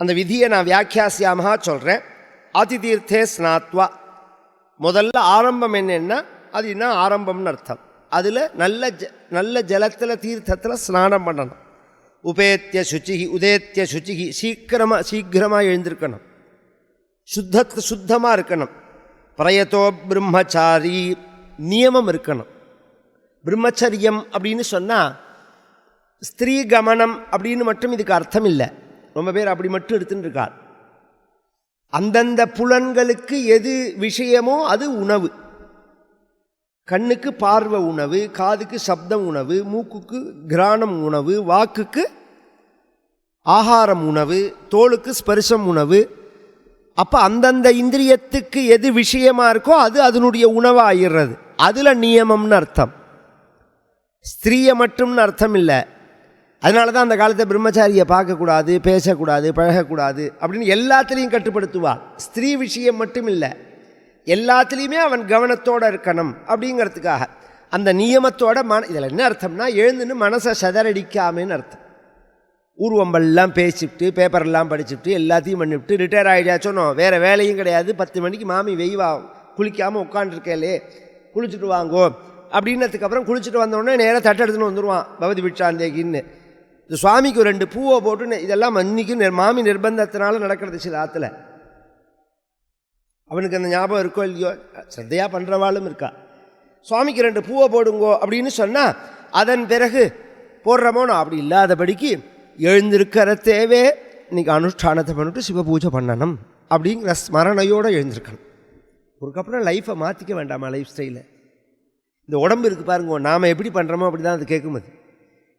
அந்த விதியை நான் வியாக்கியாசியாமகா சொல்கிறேன் அதிதீர்த்தே ஸ்நாத்வா. முதல்ல ஆரம்பம் என்னென்னா அது என்ன ஆரம்பம்னு அர்த்தம். அதில் நல்ல ஜ நல்ல ஜலத்தில் தீர்த்தத்தில் ஸ்நானம் பண்ணணும். உபேத்திய சுச்சிகி உதேத்திய சுச்சிகி சீக்கிரமாக சீக்கிரமாக எழுந்திருக்கணும். சுத்தத்து சுத்தமாக இருக்கணும். பிரயத்தோ பிரம்மச்சாரி நியமம் இருக்கணும். பிரம்மச்சரியம் அப்படின்னு சொன்னால் ஸ்திரீ கமனம் அப்படின்னு மட்டும் இதுக்கு அர்த்தம் இல்லை. ரொம்ப பேர் அப்படி மட்டும் எடுத்துன்னு இருக்கார் அந்தந்த புலன்களுக்கு எது விஷயமோ அது உணவு. கண்ணுக்கு பார்வை உணவு காதுக்கு சப்தம் உணவு மூக்குக்கு கிராணம் உணவு வாக்குக்கு ஆகாரம் உணவு தோலுக்கு ஸ்பர்சம் உணவு. அப்போ அந்தந்த இந்திரியத்துக்கு எது விஷயமாக இருக்கோ அது அதனுடைய உணவாக ஆயிடுறது அதில் நியமம்னு அர்த்தம். ஸ்திரீயை மட்டும்னு அர்த்தம் இல்லை. அதனால தான் அந்த காலத்தை பிரம்மச்சாரியை பார்க்கக்கூடாது பேசக்கூடாது பழகக்கூடாது அப்படின்னு எல்லாத்துலேயும் கட்டுப்படுத்துவாள் ஸ்திரீ விஷயம் மட்டும் இல்லை எல்லாத்துலேயுமே அவன் கவனத்தோடு இருக்கணும் அப்படிங்கிறதுக்காக. அந்த நியமத்தோட மன இதில் என்ன அர்த்தம்னா எழுந்துன்னு மனசை சதறடிக்காமன்னு அர்த்தம். ஊர்வம்பெல்லாம் பேசிவிட்டு பேப்பரெல்லாம் படிச்சுட்டு எல்லாத்தையும் பண்ணிவிட்டு ரிட்டையர் ஆகிடாச்சோனோ வேறு வேலையும் கிடையாது. பத்து மணிக்கு மாமி வெய்வா குளிக்காமல் உட்காந்துருக்கேலே குளிச்சுட்டு வாங்கோ அப்படின்னதுக்கப்புறம் குளிச்சுட்டு வந்தோடனே நேராக தட்டெடுத்துன்னு வந்துடுவான் பகவதி பிட்சாந்தேகின்னு இந்த சுவாமிக்கு ரெண்டு பூவை போட்டு இதெல்லாம் அன்னைக்கும் மாமி நிர்பந்தத்தினால நடக்கிறது சில ஆற்றுல அவனுக்கு அந்த ஞாபகம் இருக்கோ இல்லையோ? சிரத்தையாக பண்ணுறவாளும் இருக்கா. சுவாமிக்கு ரெண்டு பூவை போடுங்கோ அப்படின்னு சொன்னால் அதன் பிறகு போடுறமோனோ அப்படி இல்லாதபடிக்கு எழுந்திருக்கிற தேவே இன்னைக்கு அனுஷ்டானத்தை பண்ணிட்டு சிவ பூஜை பண்ணணும் அப்படிங்கிற ஸ்மரணையோடு எழுந்திருக்கணும். அதுக்கப்புறம் லைஃப்பை மாற்றிக்க வேண்டாமா லைஃப் ஸ்டைலை இந்த உடம்பு இருக்குது பாருங்க நாம் எப்படி பண்ணுறோமோ அப்படி தான் அது கேட்கும்போது.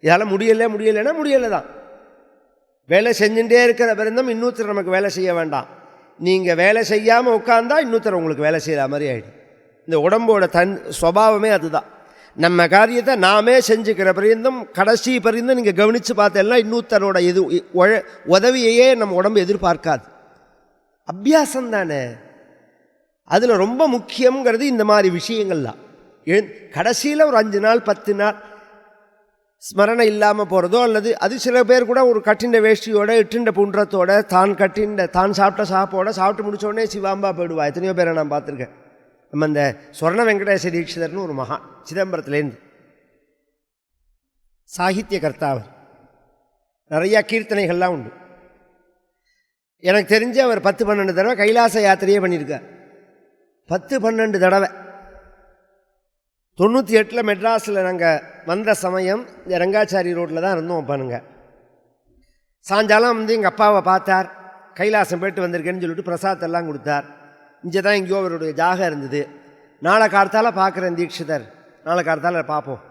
இதால் முடியலை முடியலைன்னா முடியலை தான் வேலை செஞ்சுட்டே இருக்கிற பிறந்தம் இன்னொருத்தர் நமக்கு வேலை செய்ய வேண்டாம். நீங்கள் வேலை செய்யாமல் உட்காந்தா இன்னொருத்தர் உங்களுக்கு வேலை செய்கிற மாதிரி ஆகிடும் இந்த உடம்போட தன் சுவாவமே அதுதான். நம்ம காரியத்தை நாமே செஞ்சுக்கிற பரியந்தம் கடைசி பரியந்தம் நீங்கள் கவனித்து பார்த்தேன்னா இன்னொருத்தரோட இது உழ- உதவியையே நம்ம உடம்பு எதிர்பார்க்காது. அபியாசம் தானே. அதில் ரொம்ப முக்கியங்கிறது இந்த மாதிரி விஷயங்கள்லாம். எழு கடைசியில் ஒரு அஞ்சு நாள் பத்து நாள் ஸ்மரணை இல்லாமல் போகிறதோ அல்லது அது சில பேர் கூட ஒரு கட்டின வேஷ்டியோட இட்டுண்ட புன்றத்தோட தான் கட்டின தான் சாப்பிட்ட சாப்போட சாப்பிட்டு முடித்தோடனே சிவாம்பா போயிடுவா. எத்தனையோ பேரை நான் பார்த்துருக்கேன். நம்ம இந்த சொர்ண வெங்கடேச தீட்சிதர்னு ஒரு மகா சிதம்பரத்துலேருந்து சாகித்ய கர்த்தாவர் நிறையா கீர்த்தனைகள்லாம் உண்டு. எனக்கு தெரிஞ்சு அவர் பத்து பன்னெண்டு தடவை கைலாச யாத்திரையே பண்ணியிருக்கார். பத்து பன்னெண்டு தடவை. தொண்ணூற்றி எட்டில் மெட்ராஸில் நாங்கள் வந்த சமயம் இந்த ரங்காச்சாரி ரோட்டில் தான் இருந்தோம் பாருங்க. சாயங்காலம் வந்து எங்கள் அப்பாவை பார்த்தார். கைலாசம் போயிட்டு வந்திருக்கேன்னு சொல்லிட்டு பிரசாதெல்லாம் கொடுத்தார். இங்கே தான் எங்கேயோ அவருடைய ஜாகம் இருந்தது. நாளை கார்த்தால பார்க்குறேன் தீட்சிதர். நாளை கார்த்தால பார்ப்போம்.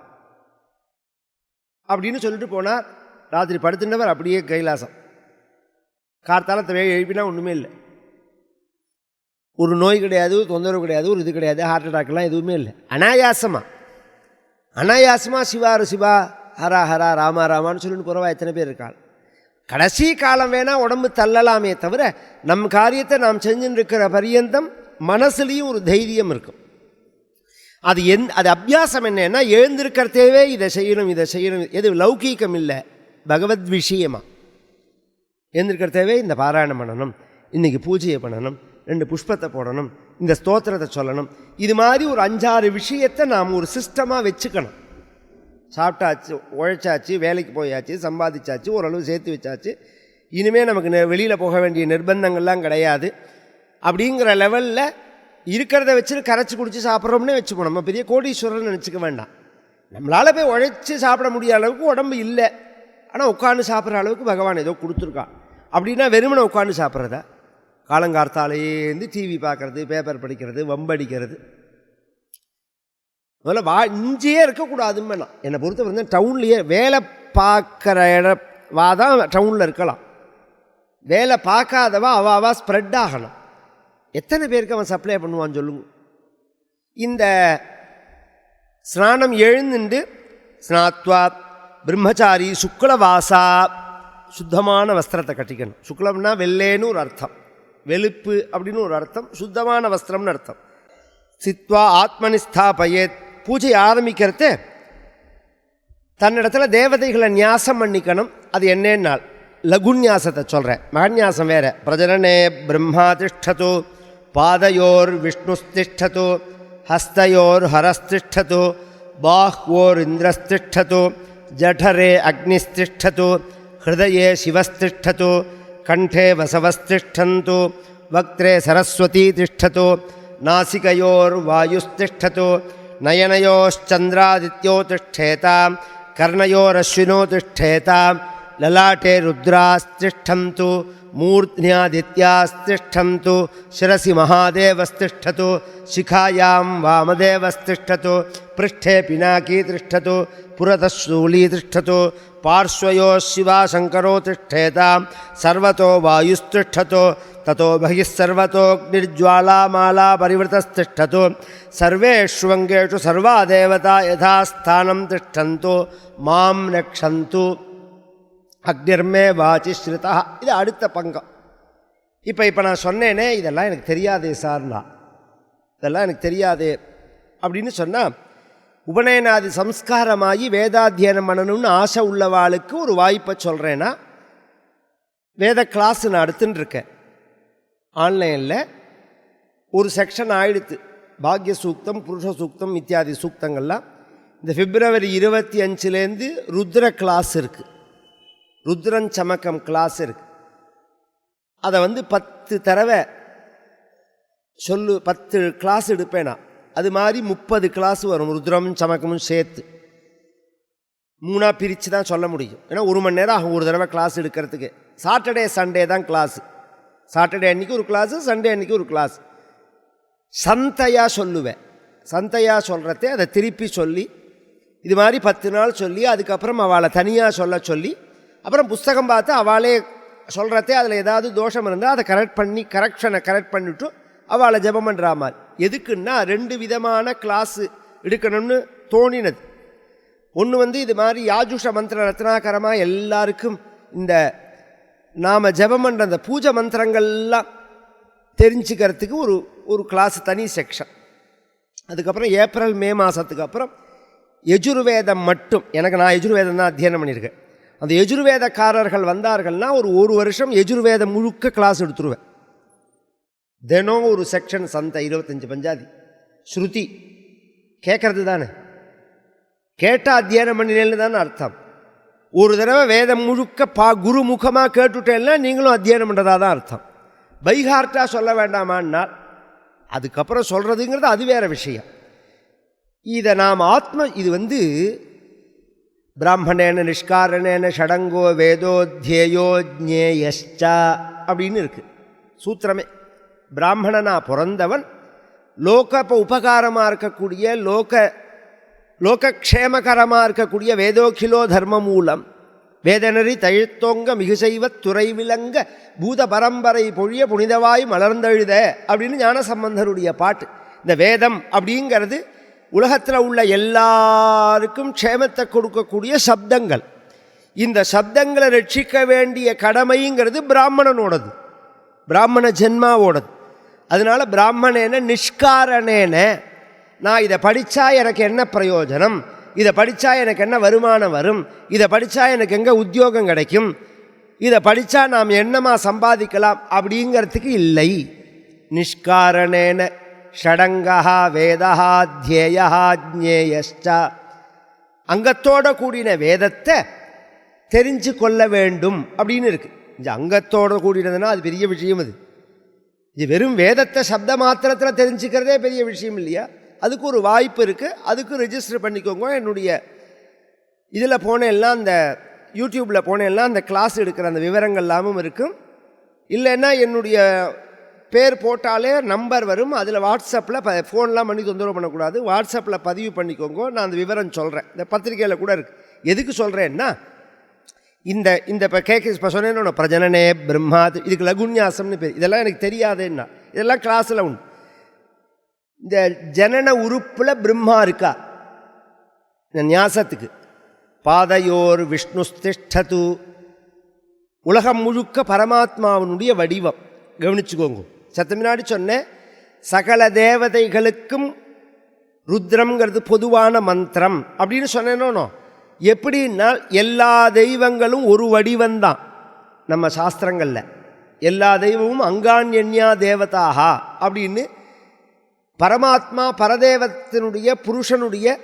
அப்படின்னு சொல்லிட்டு போனால் ராத்திரி படுத்துனவர் அப்படியே கைலாசம். கார்த்தாலத்தை வே எழுப்பினா ஒன்றுமே இல்லை. ஒரு நோய் கிடையாது ஒரு தொந்தரவு கிடையாது ஒரு இது கிடையாது ஹார்ட் அட்டாக்லாம் எதுவுமே இல்லை. அனாயாசமாக அனாயாசமாக சிவாரு சிவா ஹரா ஹரா ராமா ராமான்னு சொல்லிட்டு குறவா எத்தனை பேர் இருக்காள்? கடைசி காலம் வேணால் உடம்பு தள்ளலாமே தவிர நம் காரியத்தை நாம் செஞ்சுன்னு இருக்கிற பரியந்தம் மனசுலேயும் ஒரு தைரியம் இருக்கும். அது எந் அது அபியாசம் என்னன்னா எழுந்திருக்கிறதேவே இதை செய்யணும் இதை செய்யணும். எது லௌகீகம் இல்லை. பகவத் விஷயமா. எழுந்திருக்கிறதேவே இந்த பாராயணம் பண்ணணும். இன்றைக்கி பூஜையை பண்ணணும். ரெண்டு புஷ்பத்தை போடணும் இந்த ஸ்தோத்திரத்தை சொல்லணும். இது மாதிரி ஒரு அஞ்சாறு விஷயத்தை நாம் ஒரு சிஸ்டமாக வச்சுக்கணும். சாப்பிட்டாச்சு உழைச்சாச்சு வேலைக்கு போயாச்சு சம்பாதிச்சாச்சு ஓரளவு சேர்த்து வச்சாச்சு. இனிமேல் நமக்கு வெளியில் போக வேண்டிய நிர்பந்தங்கள்லாம் கிடையாது. அப்படிங்கிற லெவலில் இருக்கிறத வச்சு கரைச்சி குடிச்சு சாப்பிட்றோம்னே வச்சுப்போம் நம்ம பெரிய கோடீஸ்வரர்னு நினச்சிக்க வேண்டாம். நம்மளால் போய் உழைச்சி சாப்பிட முடியாத அளவுக்கு உடம்பு இல்லை. ஆனால் உட்காந்து சாப்பிட்ற அளவுக்கு பகவான் ஏதோ கொடுத்துருக்கான். அப்படின்னா வெறுமனை உட்காந்து சாப்பிட்றதா? காலங்கார்த்தாலேருந்து டிவி பார்க்குறது பேப்பர் படிக்கிறது வம்படிக்கிறது முதல்ல வா இஞ்சியே இருக்கக்கூடாதுமே நான் என்னை பொறுத்த வரைக்கும் டவுன்லேயே வேலை பார்க்குற இட வா தான் டவுனில் இருக்கலாம். வேலை பார்க்காதவா அவ அவா ஸ்ப்ரெட் ஆகணும். எத்தனை பேருக்கு அவன் சப்ளை பண்ணுவான்னு சொல்லுங்க. இந்த ஸ்நானம் எழுந்துண்டு ஸ்நாத்வா பிரம்மச்சாரி சுக்லவாசா சுத்தமான வஸ்திரத்தை கட்டிக்கணும். சுக்லம்னா வெள்ளேன்னு ஒரு அர்த்தம். வெளுப்பு அப்படின்னு ஒரு அர்த்தம் சுத்தமான வஸ்திரம்னு அர்த்தம். சித்வா ஆத்மனி ஸ்தாபயேத் பூஜை ஆரம்பிக்கிறத தன்னிடத்தில் தேவதைகளை நியாசம் பண்ணிக்கணும். அது என்னென்னால் லகுன்யாசத்தை சொல்கிறேன் மகன்யாசம் வேறு. பிரஜனனே பிரம்மா திஷ்டது பாதையோர் விஷ்ணுஸ்திஷ்டது ஹஸ்தயோர் ஹரஸ்திஷ்டது பாஹ்வோர் இந்திரஸ்திஷ்டது ஜடரே அக்னிஸ்திஷ்டது ஹிருதயே சிவஸ்திஷ்டது కంఠే వసవస్తిష్టంతు వక్త్రే సరస్వతీ తిష్టతు నాసికయోర్వాయుస్తిష్టతు నయనయోశ్చంద్రాదిత్యో తిష్టేత కర్ణయోరశ్వినో తిష్టేత లలాటే రుద్రాస్తిష్టంతు మూర్ధ్యాదిత్యాస్తిష్టంతు శిరసి మహాదేవస్తిష్టతు శిఖాయాం వామదేవస్తిష్టతు పృష్ఠే పినాకీ తిష్టతు పురతశూలీ తిష్టతు तिष्ठतु पार्श्वयोः शिवाशङ्करो तिष्ठेतां सर्वतो वायुस्तिष्ठतु ततो बहिः सर्वतोऽग्निर्ज्वालामाला परिवृतस्तिष्ठतु सर्वेष्वङ्गेषु सर्वा देवता यथा स्थानं तिष्ठन्तु मां रक्षन्तु அக்னிர்மே வாச்சி ஸ்ருதா இது அடுத்த பங்கம் இப்போ இப்போ நான் சொன்னேனே இதெல்லாம் எனக்கு தெரியாதே சார்னா இதெல்லாம் எனக்கு தெரியாதே அப்படின்னு சொன்னால் உபநயனாதி சம்ஸ்காரமாகி வேதாத்தியனம் பண்ணணும்னு ஆசை உள்ளவாளுக்கு ஒரு வாய்ப்பை சொல்கிறேன்னா வேத கிளாஸ் நான் எடுத்துன்னு இருக்கேன் ஆன்லைனில் ஒரு செக்ஷன் ஆயிடுத்து. பாக்ய சூக்தம் புருஷ சூக்தம் இத்தியாதி சூக்தங்கள்லாம். இந்த பிப்ரவரி இருபத்தி அஞ்சுலேருந்து ருத்ர கிளாஸ் இருக்குது ருத்ரன் சமக்கம் கிளாஸ் இருக்குது அதை வந்து பத்து தடவை சொல்லு பத்து கிளாஸ் எடுப்பேனா? அது மாதிரி முப்பது கிளாஸ் வரும் ருத்ரமும் சமக்கமும் சேர்த்து. மூணாக பிரித்து தான் சொல்ல முடியும். ஏன்னா ஒரு மணி நேரம் ஆகும் ஒரு தடவை கிளாஸ் எடுக்கிறதுக்கு. சாட்டர்டே சண்டே தான் கிளாஸு சாட்டர்டே அன்றைக்கி ஒரு கிளாஸு சண்டே அன்றைக்கி ஒரு கிளாஸ் சந்தையாக சொல்லுவேன். சந்தையாக சொல்கிறதே அதை திருப்பி சொல்லி இது மாதிரி பத்து நாள் சொல்லி அதுக்கப்புறம் அவளை தனியாக சொல்ல சொல்லி அப்புறம் புஸ்தகம் பார்த்து அவளே சொல்கிறதே அதில் ஏதாவது தோஷம் இருந்தால் அதை கரெக்ட் பண்ணி கரெக்ஷனை கரெக்ட் பண்ணிவிட்டு அவளை ஜெபம் பண்ணுறா மாதிரி. எதுக்குன்னா ரெண்டு விதமான கிளாஸு எடுக்கணும்னு தோணினது. ஒன்று வந்து இது மாதிரி யாஜுஷ மந்திர ரத்னாகரமாக எல்லாருக்கும் இந்த நாம் ஜெபம் பண்ணுற அந்த பூஜை மந்திரங்கள்லாம் தெரிஞ்சுக்கிறதுக்கு ஒரு ஒரு கிளாஸ் தனி செக்ஷன் அதுக்கப்புறம் ஏப்ரல் மே மாதத்துக்கு அப்புறம் எஜுர்வேதம் மட்டும். எனக்கு நான் எஜுர்வேதம் தான் அத்தியனம் பண்ணியிருக்கேன். அந்த எஜுர்வேதக்காரர்கள் வந்தார்கள்னா ஒரு ஒரு வருஷம் எஜுர்வேதம் முழுக்க கிளாஸ் எடுத்துருவேன். தினம் ஒரு செக்ஷன் சந்தை இருபத்தஞ்சு பஞ்சாதி. ஸ்ருதி. கேட்கறது தானே? கேட்டால் அத்தியானம் பண்ணினேன்னு தானே அர்த்தம். ஒரு தடவை வேதம் முழுக்க பா குரு முகமாக கேட்டுட்டேன்னா நீங்களும் அத்தியானம் பண்ணுறதா தான் அர்த்தம். பைஹார்ட்டாக சொல்ல வேண்டாமான்னால் அதுக்கப்புறம் சொல்கிறதுங்கிறது அது வேறு விஷயம். இதை நாம் ஆத்ம இது வந்து பிராமணேன நிஷ்காரணேன ஷடங்கோ வேதோத்யேயோ ஜேயஷ்சா அப்படின்னு இருக்குது சூத்திரமே. பிராமணனா பிறந்தவன் லோக இப்போ உபகாரமாக இருக்கக்கூடிய லோக லோகக்ஷேமகரமாக இருக்கக்கூடிய வேதோக்கிலோ தர்ம மூலம் வேதனரி தழுத்தோங்க மிகுசெய்வ துறை விளங்க பூத பரம்பரை பொழிய புனிதவாய் மலர்ந்தெழுத அப்படின்னு ஞான சம்பந்தருடைய பாட்டு. இந்த வேதம் அப்படிங்கிறது உலகத்தில் உள்ள எல்லாருக்கும் க்ஷேமத்தை கொடுக்கக்கூடிய சப்தங்கள். இந்த சப்தங்களை ரட்சிக்க வேண்டிய கடமைங்கிறது பிராமணனோடது. பிராமண ஜென்மாவோடது. அதனால் பிராமணேன நிஷ்காரணேன. நான் இதை படித்தா எனக்கு என்ன பிரயோஜனம்? இதை படித்தா எனக்கு என்ன வருமானம் வரும்? இதை படித்தா எனக்கு எங்கே உத்தியோகம் கிடைக்கும்? இதை படித்தா நாம் என்னமா சம்பாதிக்கலாம்? அப்படிங்கிறதுக்கு இல்லை. நிஷ்காரணேன ஷடங்கா வேதா தியேயா ஜேயஷ்டா அங்கத்தோட கூடின வேதத்தை தெரிஞ்சு கொள்ள வேண்டும் அப்படின்னு இருக்குது இந்த அங்கத்தோட கூடினதுன்னா அது பெரிய விஷயம் அது. இது வெறும் வேதத்தை சப்த மாத்திரத்தில் தெரிஞ்சுக்கிறதே பெரிய விஷயம் இல்லையா? அதுக்கு ஒரு வாய்ப்பு இருக்குது அதுக்கு ரிஜிஸ்டர் பண்ணிக்கோங்க. என்னுடைய இதில் போனேல்லாம் அந்த யூடியூப்பில் போனேல்லாம் அந்த கிளாஸ் எடுக்கிற அந்த விவரங்கள் எல்லாமும் இருக்கும். இல்லைன்னா என்னுடைய பேர் போட்டாலே நம்பர் வரும். அதில் வாட்ஸ்அப்பில் ப ஃபோன்லாம் பண்ணி தொந்தரவு பண்ணக்கூடாது. வாட்ஸ்அப்பில் பதிவு பண்ணிக்கோங்க. நான் அந்த விவரம் சொல்கிறேன் இந்த பத்திரிக்கையில் கூட இருக்குது எதுக்கு சொல்கிறேன்னா இந்த இந்த இப்போ கேட்க இப்போ சொன்னேன்னு பிரஜனனே பிரம்மாத் இதுக்கு லகுன்யாசம்னு பேர். இதெல்லாம் எனக்கு தெரியாதுன்னா. இதெல்லாம் கிளாஸில் உண்டு. இந்த ஜனன உறுப்பில் பிரம்மா இருக்கா? இந்த ஞாசத்துக்கு. பாதையோர் விஷ்ணுஸ்திஷ்டது உலகம் முழுக்க பரமாத்மாவினுடைய வடிவம். கவனிச்சுக்கோங்க. சத்த முன்னாடி சொன்னேன். சகல தேவதைகளுக்கும் ருத்ரங்கிறது பொதுவான மந்திரம். அப்படின்னு சொன்னேனோ எப்படின்னா எல்லா தெய்வங்களும் ஒரு வடிவந்தான். நம்ம சாஸ்திரங்களில். எல்லா தெய்வமும் அங்காண்யன்யா தேவதாகா அப்படின்னு பரமாத்மா பரதேவத்தினுடைய புருஷனுடைய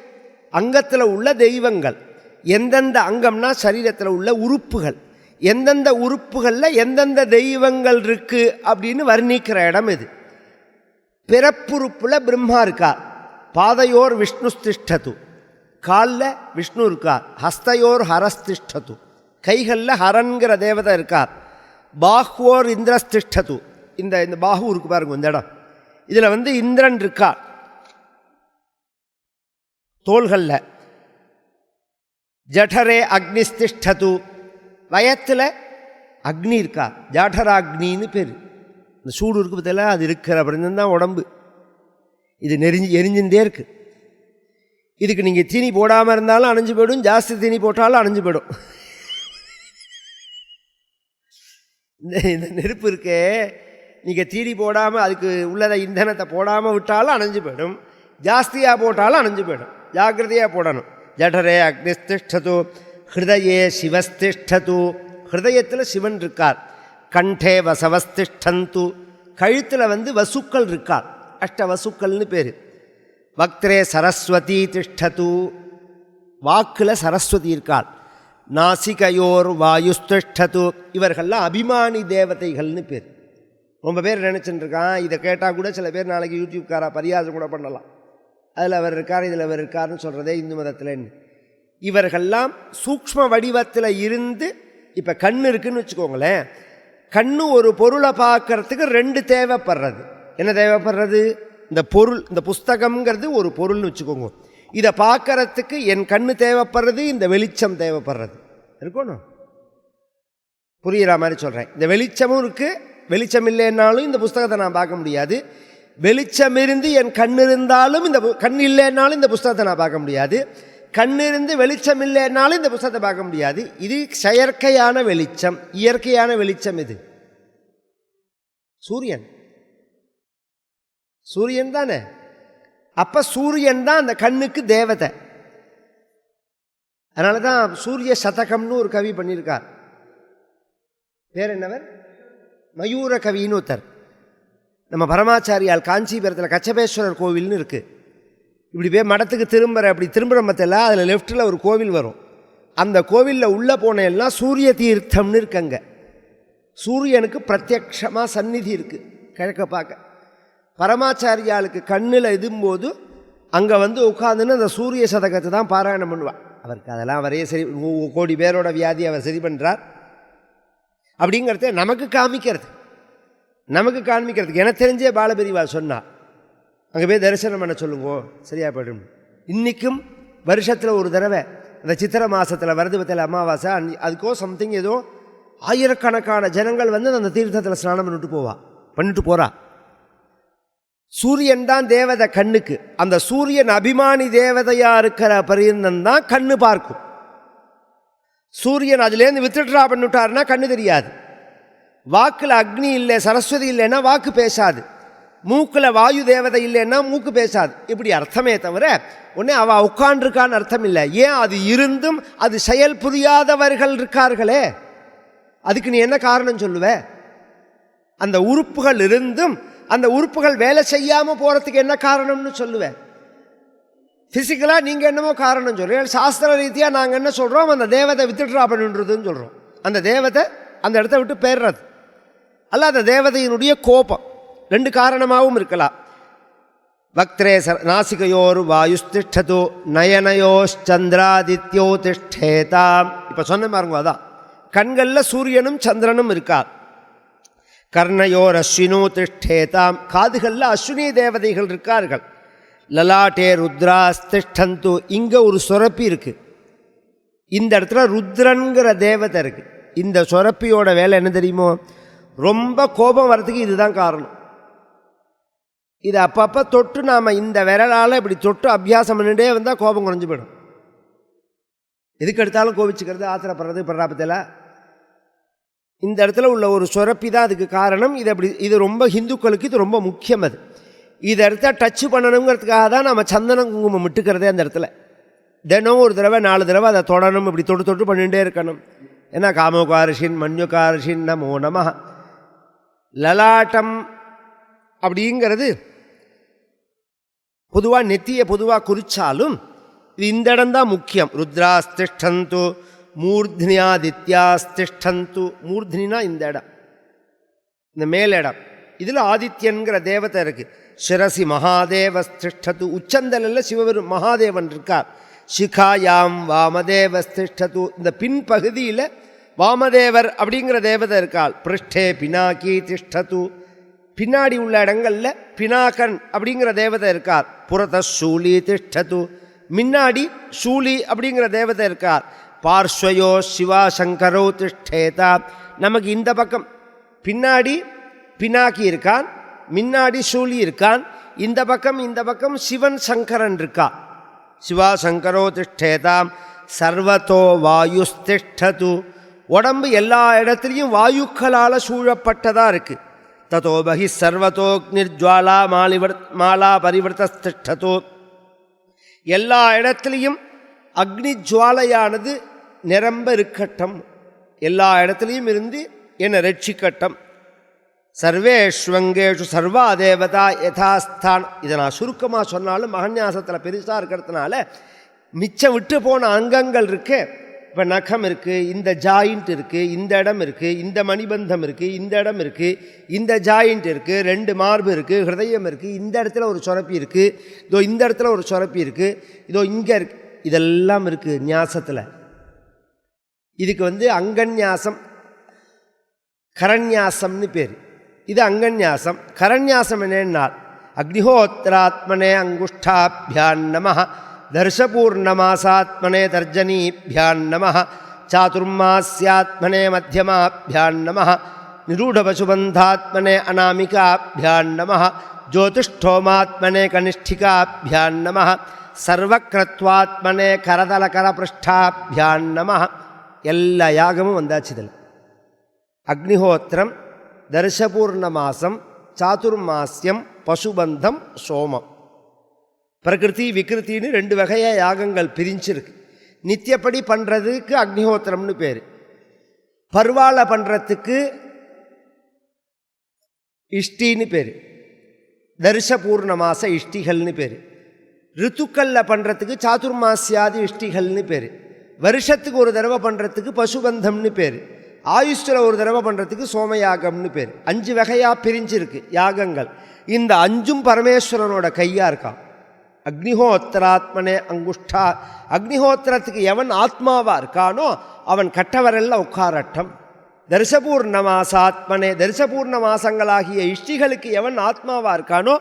அங்கத்தில் உள்ள தெய்வங்கள். எந்தெந்த அங்கம்னா சரீரத்தில் உள்ள உறுப்புகள். எந்தெந்த உறுப்புகளில் எந்தெந்த தெய்வங்கள் இருக்குது அப்படின்னு வர்ணிக்கிற இடம் இது. பிறப்புறுப்பில் பிரம்மா இருக்கார் பாதையோர் விஷ்ணு திஷ்டது காலில் விஷ்ணு இருக்கார். ஹஸ்தையோர் ஹரஸ்திஷ்டது. கைகளில் ஹரன்கிற தேவதை இருக்கார். பாஹ்வோர் இந்திரஸ்திஷ்டது. இந்த இந்த பாஹு இருக்கு பாருங்க இந்த இடம். இதில் வந்து இந்திரன் இருக்கார். தோள்களில். ஜடரே அக்னிஸ்திஷ்டது. வயத்தில் அக்னி இருக்கா? ஜாடராக்னின்னு பேர். இந்த சூடு இருக்கு பார்த்தல அது இருக்கிற அப்படின்னு தான் உடம்பு. இது நெறிஞ்சு எரிஞ்சுட்டே இருக்கு. இதுக்கு நீங்கள் தீனி போடாமல் இருந்தாலும் அணைஞ்சு போயிடும் ஜாஸ்தி தீனி போட்டாலும் அணைஞ்சு போயிடும். இந்த இந்த நெருப்பு இருக்கே நீங்கள் தீனி போடாமல் அதுக்கு உள்ளதை இந்தனத்தை போடாமல் விட்டாலும் அணைஞ்சு போயிடும். ஜாஸ்தியாக போட்டாலும் அணைஞ்சு போயிடும். ஜாக்கிரதையாக போடணும். ஜடரே அக்னிஸ்திஷ்டது ஹிருதயே சிவஸ்திஷ்டது. ஹிருதயத்தில் சிவன் இருக்கார். கண்டே வசவஸ்திஷ்டந்து. கழுத்தில் வந்து வசுக்கள் இருக்கார். அஷ்ட வசுக்கள்னு பேர். வக்திரே சரஸ்வதி திஷ்டது. வாக்கில் சரஸ்வதி இருக்கார் நாசிகையோர் வாயுஸ்திஷ்டது இவர்கள்லாம் அபிமானி தேவதைகள்னு பேர். ரொம்ப பேர் நினச்சிட்டுருக்கான் இதை கேட்டால் கூட சில பேர் நாளைக்கு யூடியூப்காரா பரியாசம் கூட பண்ணலாம். அதில் அவர் இருக்கார் இதில் அவர் இருக்காருன்னு சொல்கிறதே இந்து மதத்தில்ன்னு. இவர்கள்லாம் சூக்ஷ்ம வடிவத்தில் இருந்து இப்போ கண் இருக்குன்னு வச்சுக்கோங்களேன். கண்ணு ஒரு பொருளை பார்க்கறதுக்கு ரெண்டு தேவைப்படுறது. என்ன தேவைப்படுறது? இந்த பொருள் இந்த புஸ்தகம்ங்கிறது ஒரு பொருள்னு வச்சுக்கோங்க. இதை பார்க்கறதுக்கு என் கண்ணு தேவைப்படுறது இந்த வெளிச்சம் தேவைப்படுறது. இருக்கணும்? புரிகிற மாதிரி சொல்கிறேன் இந்த வெளிச்சமும் இருக்குது வெளிச்சம் இல்லைன்னாலும் இந்த புஸ்தகத்தை நான் பார்க்க முடியாது. வெளிச்சம் இருந்து என் கண் இருந்தாலும் இந்த பு- கண் இல்லைன்னாலும் இந்த புஸ்தகத்தை நான் பார்க்க முடியாது. கண் இருந்து வெளிச்சம் இல்லைன்னாலும் இந்த புஸ்தகத்தை பார்க்க முடியாது. இது செயற்கையான வெளிச்சம் இயற்கையான வெளிச்சம் இது. சூரியன். சூரியன் தானே? அப்ப சூரியன் தான் அந்த கண்ணுக்கு தேவதை. அதனால தான் சூரிய சதகம்னு ஒரு கவி பண்ணியிருக்கார். பேர் என்னவர்? மயூர கவின்னு ஒருத்தர். நம்ம பரமாச்சாரியால் காஞ்சிபுரத்தில் கச்சபேஸ்வரர் கோவில்னு இருக்குது இப்படி போய் மடத்துக்கு திரும்புகிற அப்படி திரும்புகிற மத்தியில் அதில் லெஃப்ட்டில் ஒரு கோவில் வரும். அந்த கோவிலில் உள்ளே போன எல்லாம் சூரிய தீர்த்தம்னு இருக்குங்க சூரியனுக்கு பிரத்யக்ஷமாக சந்நிதி இருக்குது கிழக்க பார்க்க. பரமாச்சாரியாளுக்கு கண்ணில் இதும்போது அங்கே வந்து உட்காந்துன்னு அந்த சூரிய சதகத்தை தான் பாராயணம் பண்ணுவாள் அவருக்கு அதெல்லாம் அவரையே சரி கோடி பேரோட வியாதி அவர் சரி பண்ணுறார் அப்படிங்கிறத நமக்கு காமிக்கிறது. நமக்கு காண்பிக்கிறதுக்கு. எனக்கு தெரிஞ்சே பாலபெரிவா சொன்னார் அங்கே போய் தரிசனம் பண்ண சொல்லுங்கோ சரியா போயிடும். இன்றைக்கும் வருஷத்தில் ஒரு தடவை அந்த சித்திரை மாதத்தில் வரது பத்தில் அமாவாசை அன்னி- அதுக்கோ சம்திங் ஏதோ ஆயிரக்கணக்கான ஜனங்கள் வந்து அந்த தீர்த்தத்தில் ஸ்நானம் பண்ணிட்டு போவா பண்ணிட்டு போகிறா சூரியன் தான் தேவதை கண்ணுக்கு. அந்த சூரியன் அபிமானி தேவதையாக இருக்கிற பரியந்தன் தான் கண்ணு பார்க்கும். சூரியன் அதுலேருந்து வித்துட்ரா பண்ணிவிட்டாருன்னா கண்ணு தெரியாது. வாக்கில் அக்னி இல்லை சரஸ்வதி இல்லைன்னா வாக்கு பேசாது. மூக்கில் வாயு தேவதை இல்லைன்னா மூக்கு பேசாது. இப்படி அர்த்தமே தவிர உடனே அவள் உட்காண்டிருக்கான்னு அர்த்தம் இல்லை ஏன் அது இருந்தும் அது செயல் புரியாதவர்கள் இருக்கார்களே? அதுக்கு நீ என்ன காரணம் சொல்லுவ? அந்த உறுப்புகள் இருந்தும் அந்த உறுப்புகள் வேலை செய்யாமல் போகிறதுக்கு என்ன காரணம்னு சொல்லுவேன். ஃபிசிக்கலாக நீங்கள் என்னமோ காரணம் சொல்கிறீங்க சாஸ்திர ரீதியாக நாங்கள் என்ன சொல்கிறோம் அந்த தேவதை வித்துட்ரா பண்ணுன்றதுன்னு சொல்கிறோம் அந்த தேவதை அந்த இடத்த விட்டு போயிடுறது. அல்ல அந்த தேவதையினுடைய கோபம். ரெண்டு காரணமாகவும் இருக்கலாம். வக்திரே ச நாசிகையோர் வாயுஸ்திஷ்டது நயனயோச்சந்திராதித்யோ திஷ்டேதாம். இப்போ சொன்ன பாருங்க அதான். கண்களில் சூரியனும் சந்திரனும் இருக்கார் கர்ணயோர் அஸ்வினோ திஷ்டேதாம். காதுகளில் அஸ்வினி தேவதைகள் இருக்கார்கள். லலாட்டே ருத்ராஸ்திஷ்டந்து இங்கே ஒரு சுரப்பி இருக்குது இந்த இடத்துல ருத்ரன்கிற தேவதை இருக்குது இந்த சுரப்பியோட வேலை என்ன தெரியுமோ? ரொம்ப கோபம் வர்றதுக்கு இதுதான் காரணம். இது அப்பப்போ தொட்டு நாம் இந்த விரலால் இப்படி தொட்டு அபியாசம் பண்ணிட்டே வந்தால் கோபம் குறைஞ்சு போயிடும். எதுக்கு எடுத்தாலும் கோபிச்சுக்கிறது ஆத்திரப்படுறது படுறாப்பத்தில் இந்த இடத்துல உள்ள ஒரு சுரப்பி தான் அதுக்கு காரணம். இது அப்படி இது ரொம்ப ஹிந்துக்களுக்கு இது ரொம்ப முக்கியம் அது. இதை இடத்த டச் பண்ணணுங்கிறதுக்காக தான் நம்ம சந்தனம் குங்குமம் விட்டுக்கிறதே அந்த இடத்துல. தினம் ஒரு தடவை நாலு தடவை அதை தொடணும் இப்படி தொட்டு தொட்டு பண்ணிகிட்டே இருக்கணும். ஏன்னா காமோகாரிஷின் மண்யுகாரிஷின் நமோ நம லலாட்டம் அப்படிங்கிறது பொதுவாக நெத்தியை பொதுவாக குறித்தாலும் இது இந்த இடம்தான் முக்கியம். ருத்ராஸ்திஷ்டந்து மூர்த்னியாதித்யாஸ்திஷ்டந்து. மூர்த்னா இந்த இடம். இந்த மேல் இடம் இதில் ஆதித்யன்கிற தேவதை இருக்கு. சிரசி மகாதேவஸ்திஷ்டது. உச்சந்தலில் சிவபெரு மகாதேவன் இருக்கார். சிகாயாம் வாமதேவஸ்திஷ்டது. இந்த பின்பகுதியில் வாமதேவர் அப்படிங்கிற தேவதை இருக்காள். பிருஷ்டே பினாக்கி திஷ்டது பின்னாடி உள்ள இடங்கள்ல பினாகன் அப்படிங்கிற தேவதை இருக்கார். புறத சூலி திஷ்டது முன்னாடி சூலி அப்படிங்கிற தேவதை இருக்கார். பார்ஸ்வயோ சிவா சங்கரோ திஷ்டேதா நமக்கு இந்த பக்கம் பின்னாடி பினாக்கி இருக்கான் முன்னாடி சூழி இருக்கான் இந்த பக்கம் இந்த பக்கம் சிவன் சங்கரன் இருக்கா. சிவா சங்கரோ திஷ்டேதாம் சர்வத்தோ வாயுஸ்திஷ்டது. உடம்பு எல்லா இடத்துலையும் வாயுக்களால் சூழப்பட்டதாக இருக்குது ததோ பகி சர்வத்தோக்னிர்ஜுவாலா மாலிவர் மாலா பரிவர்த்தஸ்திஷ்டதோ. எல்லா இடத்துலையும் அக்னி ஜுவாலையானது நிரம்ப இருக்கட்டும். எல்லா இடத்துலையும் இருந்து என்னை ரட்சிக்கட்டும். சர்வேஷ்வங்கேஷு சர்வா தேவதா யதாஸ்தான். இதை நான் சுருக்கமாக சொன்னாலும் மகன்யாசத்தில் பெருசாக இருக்கிறதுனால மிச்சம் விட்டு போன அங்கங்கள் இருக்கு. இப்போ நகம் இருக்குது இந்த ஜாயிண்ட் இருக்குது இந்த இடம் இருக்குது இந்த மணிபந்தம் இருக்குது இந்த இடம் இருக்குது இந்த ஜாயிண்ட் இருக்குது ரெண்டு மார்பு இருக்குது ஹிருதயம் இருக்குது இந்த இடத்துல ஒரு சுரப்பி இருக்குது இதோ இந்த இடத்துல ஒரு சுரப்பி இருக்குது இதோ இங்கே இருக்கு இதெல்லாம் இருக்குது ஞாசத்தில். இதுக்கு வந்து அங்கன்யாசம் கரண்யாசம்னு பேர். இது அங்கன்யாசம். கரண்யாசம் என்னன்னா அக்னிஹோத்திராத்மனே அங்குஷ்டாபியான் நம தர்ஷபூர்ணமாசாத்மனே தர்ஜனீபியான் நம சாதுர்மாஸ்யாத்மனே மத்தியமாபியான் நம நிரூಢபசுபந்தாத்மனே அநாமிகாபியான் நம ஜோதிஷ்டோமாத்மனே கனிஷ்டிகாபியான் நம சர்வக்ரத்வாத்மனே கரதலகரபிருஷ்டாபியான் நம எல்லா யாகமும் வந்தாச்சு இதில் அக்னிஹோத்திரம் தர்ஷபூர்ண மாசம் சாதுர்மாசியம் பசுபந்தம் சோமம். பிரகிருதி விகிருத்தின்னு ரெண்டு வகையாக யாகங்கள் பிரிஞ்சிருக்கு. நித்தியப்படி பண்ணுறதுக்கு அக்னிஹோத்திரம்னு பேர். பர்வால பண்ணுறதுக்கு இஷ்டின்னு பேர். தரிசபூர்ண மாச இஷ்டிகள்னு பேர். ரித்துக்களில் பண்ணுறதுக்கு சாதுர்மாசியாதி இஷ்டிகள்னு பேர். வருஷத்துக்கு ஒரு தடவை பண்ணுறதுக்கு பசுபந்தம்னு பேர். ஆயுஷ்டில் ஒரு தடவை பண்ணுறதுக்கு சோமயாகம்னு பேர். அஞ்சு வகையாக பிரிஞ்சிருக்கு யாகங்கள். இந்த அஞ்சும் பரமேஸ்வரனோட கையாக இருக்கான் அக்னிஹோத்திராத்மனே அங்குஷ்டா. அக்னிஹோத்திரத்துக்கு எவன் ஆத்மாவா இருக்கானோ அவன் கட்டவரெல்லாம் உட்காரட்டம் தரிசபூர்ண மாசாத்மனே தரிசபூர்ண மாசங்களாகிய இஷ்டிகளுக்கு எவன் ஆத்மாவா இருக்கானோ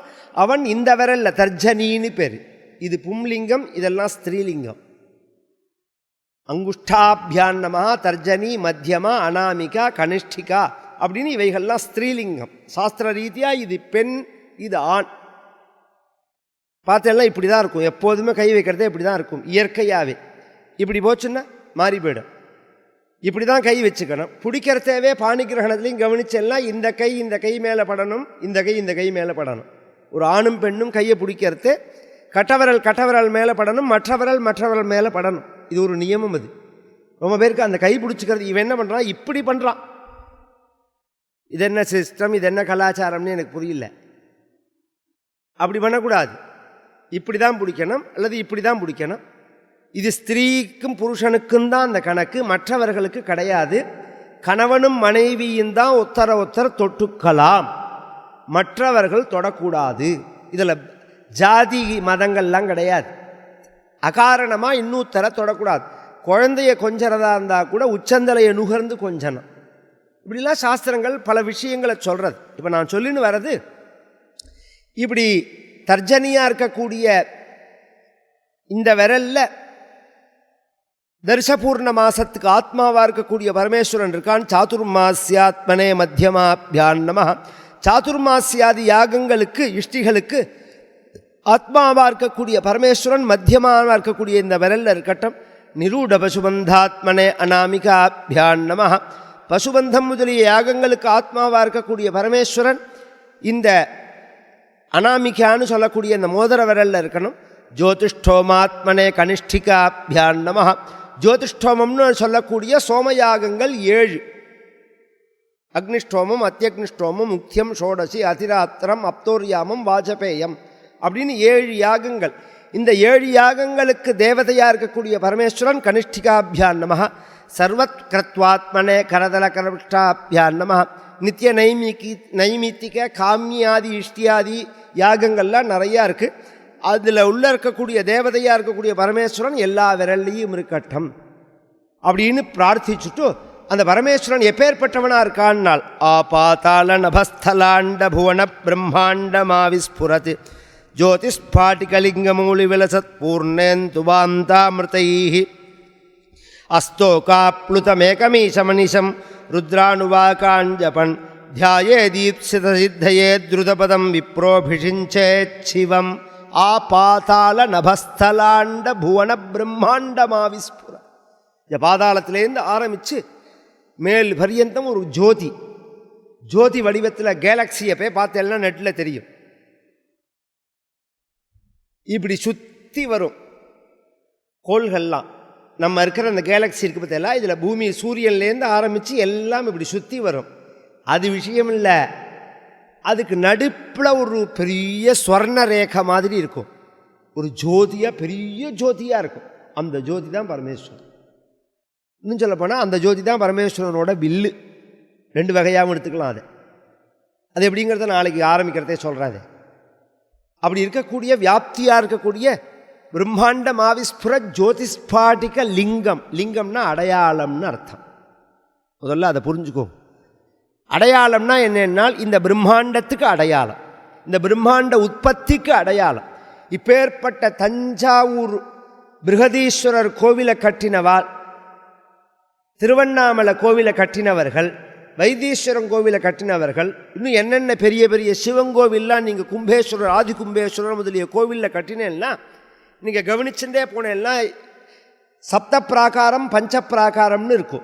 அவன் இந்த விரல்ல தர்ஜனின்னு பேர். இது பும்லிங்கம் இதெல்லாம் ஸ்திரீலிங்கம். அங்குஷ்டாபியான்னமா தர்ஜனி மத்தியமா அனாமிகா கனிஷ்டிகா அப்படின்னு இவைகள்லாம் ஸ்திரீலிங்கம். சாஸ்திர ரீதியாக இது பெண் இது ஆண். பார்த்தெல்லாம் இப்படி தான் இருக்கும். எப்போதுமே கை வைக்கிறதே இப்படி தான் இருக்கும். இயற்கையாகவே இப்படி போச்சுன்னா மாறி போயிடும். இப்படி தான் கை வச்சுக்கணும். பிடிக்கிறதேவே பாணிகிரகணத்துலையும் கவனிச்செல்லாம் இந்த கை இந்த கை மேலே படணும் இந்த கை இந்த கை மேலே படணும். ஒரு ஆணும் பெண்ணும் கையை பிடிக்கிறது கட்டவரல் கட்டவரல் மேலே படணும் மற்றவரல் மற்றவரல் மேலே படணும். இது ஒரு நியமம் அது. ரொம்ப பேருக்கு அந்த கை பிடிச்சிக்கிறது இவன் என்ன பண்ணுறான் இப்படி பண்ணுறான் இது என்ன சிஸ்டம் இது என்ன கலாச்சாரம்னு எனக்கு புரியல. அப்படி பண்ணக்கூடாது. இப்படி தான் பிடிக்கணும் அல்லது இப்படி தான் பிடிக்கணும். இது ஸ்திரீக்கும் புருஷனுக்கும் தான் அந்த கணக்கு மற்றவர்களுக்கு கிடையாது. கணவனும் மனைவியும் தான் ஒத்தர ஒத்தர தொட்டுக்கலாம். மற்றவர்கள் தொடக்கூடாது. இதில் ஜாதி மதங்கள்லாம் கிடையாது. அகாரணமாக இன்னொருத்தர தொடக்கூடாது குழந்தைய கொஞ்சறதா இருந்தால் கூட உச்சந்தலையை நுகர்ந்து கொஞ்சணும். இப்படிலாம் சாஸ்திரங்கள் பல விஷயங்களை சொல்கிறது இப்போ நான் சொல்லின்னு வர்றது இப்படி தர்ஜனியாக இருக்கக்கூடிய இந்த விரல்ல தர்ஷபூர்ண மாசத்துக்கு ஆத்மாவாக இருக்கக்கூடிய பரமேஸ்வரன் இருக்கான். சாதுர்மாசியாத்மனே மத்தியமாபியான் நம சாதுர்மாசியாதி யாகங்களுக்கு இஷ்டிகளுக்கு ஆத்மாவாக இருக்கக்கூடிய பரமேஸ்வரன் மத்தியமாக இருக்கக்கூடிய இந்த விரல்ல இருக்கட்டும் நிரூட பசுபந்தாத்மனே அநாமிகாபியான் நம பசுபந்தம் முதலிய யாகங்களுக்கு ஆத்மாவாக இருக்கக்கூடிய பரமேஸ்வரன் இந்த அனாமிகான்னு சொல்லக்கூடிய இந்த மோதிர விரலில் இருக்கணும். ஜோதிஷ்டோமாத்மனே கனிஷ்டிகாபியான் நம ஜோதிஷ்டோமம்னு சொல்லக்கூடிய சோமயாகங்கள் ஏழு. அக்னிஷ்டோமம் அத்தியக்னிஷ்டோமம் முக்கியம் ஷோடசி அதிராத்திரம் அப்தோர்யாமம் வாஜபேயம். அப்படின்னு ஏழு யாகங்கள். இந்த ஏழு யாகங்களுக்கு தேவதையாக இருக்கக்கூடிய பரமேஸ்வரன் கனிஷ்டிகாபியான் நம சர்வத் கிருத்வாத்மனே கரதல கரவிஷ்டாபியான் நம நித்திய நைமிகி நைமித்திக காமியாதி இஷ்டியாதி யாகங்கள்லாம் நிறையா இருக்குது அதில் உள்ளே இருக்கக்கூடிய தேவதையாக இருக்கக்கூடிய பரமேஸ்வரன் எல்லா விரல்லையும் இருக்கட்டும். அப்படின்னு பிரார்த்திச்சுட்டு அந்த பரமேஸ்வரன் எப்பேற்பட்டவனாக இருக்கான்னால் ஆபாத்தாள நபஸ்தலாண்ட புவன பிரம்மாண்டமாவிஸ்புரத் ஜோதிஸ்பாட்டிகலிங்கமூலி விலசத் பூர்ணேந்துபாந்தாமிருதை அஸ்தோகாப்ளுதமேகமீசமனிஷம் ருத்ரானுவாகாஞ்சபன் தியாயே தீப்சிதசித்தயே திருதபதம் விப்ரோபிஷிஞ்சேச்சிவம் ஆபாத்தாள நபஸ்தலாண்ட புவன பிரம்மாண்டமாவிஸ்புர இந்த பாதாளத்திலேருந்து ஆரம்பித்து மேல் பரியந்தம் ஒரு ஜோதி ஜோதி வடிவத்தில் கேலக்சியை போய் பார்த்தேன்னா நெட்டில் தெரியும் இப்படி சுற்றி வரும் கோள்கள்லாம். நம்ம இருக்கிற அந்த கேலக்ஸி இருக்கு பார்த்தீங்களா? இதில் பூமி சூரியன்லேருந்து ஆரம்பித்து எல்லாம் இப்படி சுற்றி வரும். அது விஷயம் இல்லை. அதுக்கு நடுப்பில் ஒரு பெரிய ஸ்வர்ண ரேகை மாதிரி இருக்கும். ஒரு ஜோதியாக பெரிய ஜோதியாக இருக்கும். அந்த ஜோதி தான் பரமேஸ்வரன். இன்னும் சொல்லப்போனால் அந்த ஜோதி தான் பரமேஸ்வரனோட வில்லு. ரெண்டு வகையாகவும் எடுத்துக்கலாம் அது. அது எப்படிங்கிறத நாளைக்கு ஆரம்பிக்கிறதே சொல்கிறாரு அப்படி இருக்கக்கூடிய வியாப்தியாக இருக்கக்கூடிய பிரம்மாண்ட மாவிஸ்புர ஜோதிஸ்பாட்டிக லிங்கம். லிங்கம்னா அடையாளம்னு அர்த்தம். முதல்ல அதை புரிஞ்சுக்கோ. அடையாளம்னா என்னென்னால் இந்த பிரம்மாண்டத்துக்கு அடையாளம். இந்த பிரம்மாண்ட உற்பத்திக்கு அடையாளம். இப்பேற்பட்ட தஞ்சாவூர் பிருகதீஸ்வரர் கோவிலை கட்டினவால் திருவண்ணாமலை கோவிலை கட்டினவர்கள் வைத்தீஸ்வரன் கோவிலை கட்டினவர்கள் இன்னும் என்னென்ன பெரிய பெரிய சிவங்கோவில்லாம் நீங்கள் கும்பேஸ்வரர் ஆதி கும்பேஸ்வரர் முதலிய கோவிலில் கட்டினேன்னா நீங்கள் கவனிச்சுட்டே போனேன்னா சப்த பிராகாரம் பஞ்ச பிராகாரம்னு இருக்கும்.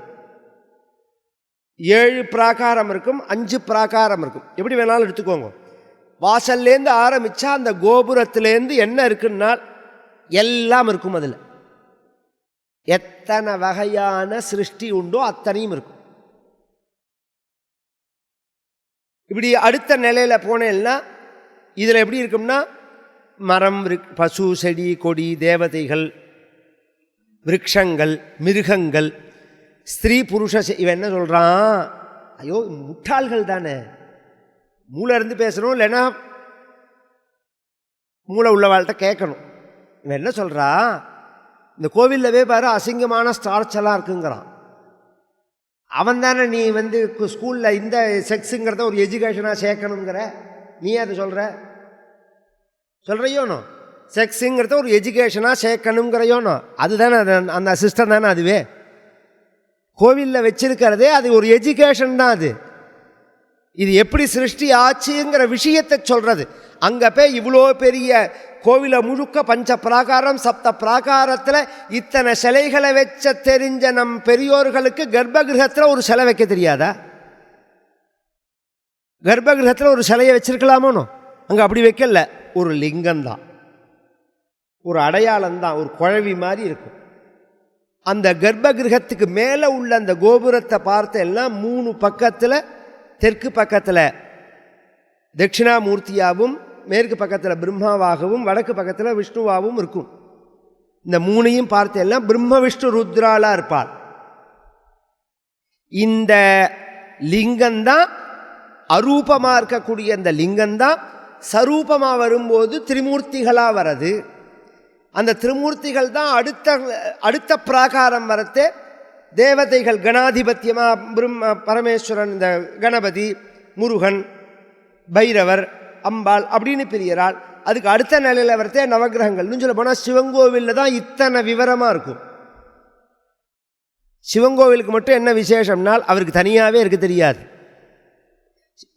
ஏழு பிராகாரம் இருக்கும் அஞ்சு பிராகாரம் இருக்கும். எப்படி வேணாலும் எடுத்துக்கோங்க. வாசல்லேருந்து ஆரம்பித்தா அந்த கோபுரத்துலேருந்து என்ன இருக்குன்னா எல்லாம் இருக்கும் அதில். எத்தனை வகையான சிருஷ்டி உண்டோ அத்தனையும் இருக்கும். இப்படி அடுத்த நிலையில் போனேன்னா இதில் எப்படி இருக்கும்னா மரம் பசு செடி கொடி தேவதைகள் விரக்ஷங்கள் மிருகங்கள் ஸ்திரீ புருஷ செ- இவன் என்ன சொல்கிறான் ஐயோ முட்டாள்கள் தானே. மூளை இருந்து பேசணும் இல்லைன்னா மூளை உள்ளவாள்கிட்ட கேட்கணும். இவன் என்ன சொல்கிறா இந்த கோவிலில் போய் பாரு அசிங்கமான ஸ்டார்ச் எல்லாம் இருக்குங்கிறான். அவன் தானே நீ வந்து ஸ்கூலில் இந்த செக்ஸுங்கிறத ஒரு எஜுகேஷனாக சேர்க்கணுங்கிற? நீ அதை சொல்கிற சொல்கிறையோனோ செக்ஸுங்கிறத ஒரு எஜுகேஷனாக சேர்க்கணுங்கிறயோனோ அதுதானே அது அந்த சிஸ்டம் தானே அதுவே? கோவிலில் வச்சிருக்கிறதே அது ஒரு எஜுகேஷன் தான் அது. இது எப்படி சிருஷ்டி ஆச்சுங்கிற விஷயத்தை சொல்கிறது அங்கே போய் இவ்வளோ பெரிய கோவிலை முழுக்க பஞ்ச பிராகாரம் சப்த பிராகாரத்தில் இத்தனை சிலைகளை வச்ச தெரிஞ்ச நம் பெரியோர்களுக்கு கர்ப்பகிரகத்தில் ஒரு சிலை வைக்க தெரியாதா? கர்ப்பகிரகத்தில் ஒரு சிலையை வச்சிருக்கலாமோனோ? அங்கே அப்படி வைக்கல. ஒரு லிங்கம்தான். ஒரு அடையாளம்தான். ஒரு குழவி மாதிரி இருக்கும். அந்த கர்ப்பகிரகத்துக்கு மேலே உள்ள அந்த கோபுரத்தை பார்த்த எல்லாம் மூணு பக்கத்தில் தெற்கு பக்கத்தில் தட்சிணாமூர்த்தியாகவும் மேற்கு பக்கத்தில் பிரம்மாவாகவும் வடக்கு பக்கத்தில் விஷ்ணுவாகவும் இருக்கும். இந்த மூணையும் பார்த்தெல்லாம் பிரம்ம விஷ்ணு ருத்ராலாக இருப்பாள். இந்த லிங்கம்தான் அரூபமாக இருக்கக்கூடிய அந்த லிங்கம்தான் சரூபமாக வரும்போது திரிமூர்த்திகளாக வரது அந்த திருமூர்த்திகள் தான் அடுத்த அடுத்த பிராகாரம் வரத்தே தேவதைகள் கணாதிபத்தியமாக பிரம்ம பரமேஸ்வரன் இந்த கணபதி முருகன் பைரவர் அம்பாள் அப்படின்னு பிரியறாள். அதுக்கு அடுத்த நிலையில் வரத்தே நவகிரகங்கள்னு சொல்ல போனால் சிவங்கோவிலில் தான் இத்தனை விவரமாக இருக்கும். சிவங்கோவிலுக்கு மட்டும் என்ன விசேஷம்னால் அவருக்கு தனியாகவே இருக்க தெரியாது.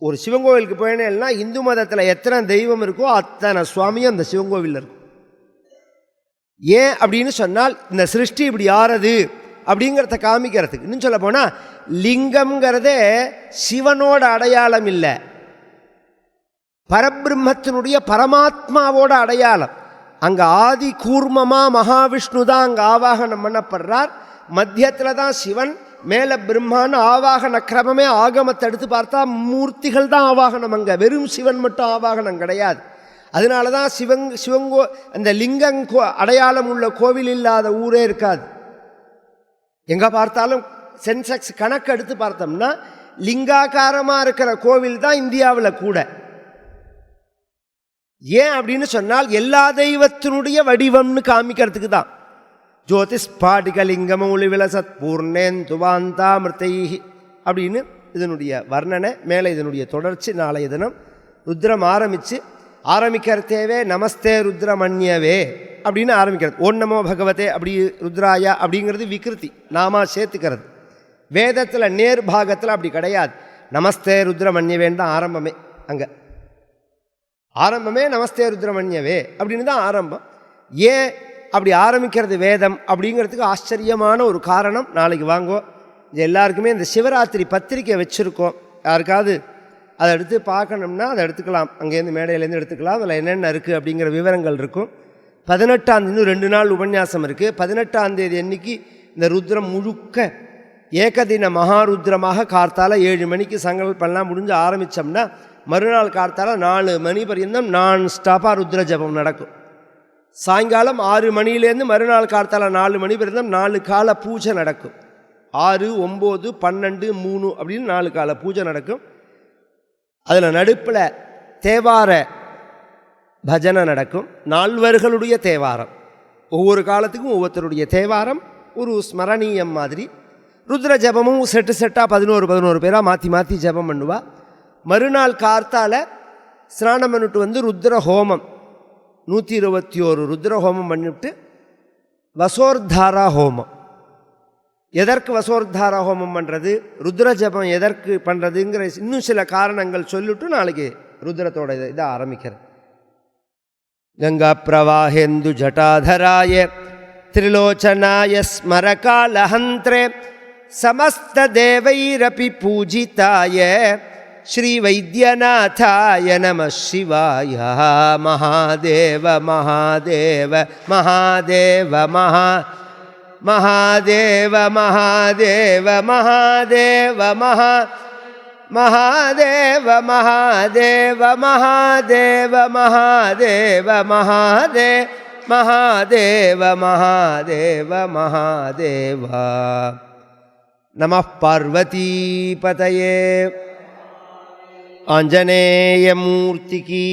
ஒரு சிவங்கோவிலுக்கு போயினேன்னா இந்து மதத்தில் எத்தனை தெய்வம் இருக்கோ அத்தனை சுவாமியும் அந்த சிவங்கோவிலில் இருக்கும். ஏன் அப்படின்னு சொன்னால் இந்த சிருஷ்டி இப்படி ஆறது அப்படிங்கிறத காமிக்கிறதுக்கு. இன்னும் சொல்ல போனால் லிங்கம்ங்கிறதே சிவனோட அடையாளம் இல்லை. பரபிரம்மத்தினுடைய பரமாத்மாவோட அடையாளம். அங்கே ஆதி கூர்மமாக மகாவிஷ்ணு தான் அங்கே ஆவாகனம் பண்ணப்படுறார். மத்தியத்தில் தான் சிவன் மேலே பிரம்மான்னு ஆவாகன கிரமமே ஆகமத்தை எடுத்து பார்த்தா மூர்த்திகள் தான் ஆவாகனம் அங்கே. வெறும் சிவன் மட்டும் ஆவாகனம் கிடையாது. அதனால தான் சிவங் சிவங்கோ அந்த லிங்கம் கோ அடையாளம் உள்ள கோவில் இல்லாத ஊரே இருக்காது. எங்கே பார்த்தாலும் சென்செக்ஸ் கணக்கு எடுத்து பார்த்தோம்னா லிங்காகாரமாக இருக்கிற கோவில் தான் இந்தியாவில் கூட. ஏன் அப்படின்னு சொன்னால் எல்லா தெய்வத்தினுடைய வடிவம்னு காமிக்கிறதுக்கு தான் ஜோதிஷ் பாடிகலிங்கம் விலசத் பூர்ணேன் துவாந்தாமிருத்தை அப்படின்னு இதனுடைய வர்ணனை மேலே இதனுடைய தொடர்ச்சி நாளைய தினம் ருத்ரம் ஆரம்பித்து ஆரம்பிக்கிறதேவே நமஸ்தே ருத்ரமன்யவே அப்படின்னு ஆரம்பிக்கிறது. ஓம் நமோ பகவதே அப்படி ருத்ராயா அப்படிங்கிறது விகிருதி நாமா சேர்த்துக்கிறது. வேதத்தில் நேர் பாகத்தில் அப்படி கிடையாது. நமஸ்தே ருத்ரமன்யவேன்னு தான் ஆரம்பமே அங்கே. ஆரம்பமே நமஸ்தே ருத்ரமண்யவே அப்படின்னு தான் ஆரம்பம். ஏன் அப்படி ஆரம்பிக்கிறது வேதம் அப்படிங்கிறதுக்கு ஆச்சரியமான ஒரு காரணம் நாளைக்கு வாங்கோ இது எல்லாருக்குமே இந்த சிவராத்திரி பத்திரிக்கை வச்சுருக்கோம். யாருக்காவது அதை எடுத்து பார்க்கணும்னா அதை எடுத்துக்கலாம். அங்கேருந்து மேடையிலேருந்து எடுத்துக்கலாம். அதில் என்னென்ன இருக்குது அப்படிங்கிற விவரங்கள் இருக்கும். பதினெட்டாம் ரெண்டு நாள் உபன்யாசம் இருக்குது பதினெட்டாம் தேதி அன்னைக்கு இந்த ருத்ரம் முழுக்க ஏகதின மகாருத்ரமாக கார்த்தால ஏழு மணிக்கு சங்கல்பெல்லாம் முடிஞ்சு ஆரம்பித்தோம்னா மறுநாள் கார்த்தால நாலு மணி பரியந்தம் நான் ஸ்டாப்பாக ருத்ர ஜபம் நடக்கும். சாயங்காலம் ஆறு மணிலேருந்து மறுநாள் கார்த்தால நாலு மணி பரியந்தம் நாலு கால பூஜை நடக்கும். ஆறு ஒம்பது பன்னெண்டு மூணு அப்படின்னு நாலு கால பூஜை நடக்கும். அதில் நடுப்பில் தேவார பஜனை நடக்கும். நால்வர்களுடைய தேவாரம். ஒவ்வொரு காலத்துக்கும் ஒவ்வொருத்தருடைய தேவாரம். ஒரு ஸ்மரணீயம் மாதிரி. ருத்ர ஜபமும் செட்டு செட்டாக பதினோரு பதினோரு பேராக மாற்றி மாற்றி ஜபம் பண்ணுவா. மறுநாள் கார்த்தால் ஸ்நானம் பண்ணிட்டு வந்து ருத்ர ஹோமம் நூற்றி இருபத்தி ஒரு ருத்ர ஹோமம் பண்ணிவிட்டு வசோர்தாரா ஹோமம் எதற்கு வசோர்தாரா ஹோமம் பண்ணுறது ருத்ர ஜபம் எதற்கு பண்ணுறதுங்கிற இன்னும் சில காரணங்கள் சொல்லிவிட்டு நாளைக்கு ருத்ரத்தோட இதை இதை ஆரம்பிக்கிறேன். கங்கா பிரவாஹேந்து ஜட்டாதராய திரிலோச்சனாய ஸ்மரகாலஹந்திரே சமஸ்தேவைரபி பூஜிதாய श्रीवैद्यनाथाय नमः शिवाय महादेव महादेव महादेव, महा, महादेव महादेव महादेव, महा, महादेव महादेव महादेव महादेव महादेव महादेव महादेव महादेव। नमः पार्वतीपतये। ஆஞ்சநேயமூர்த்திக்கு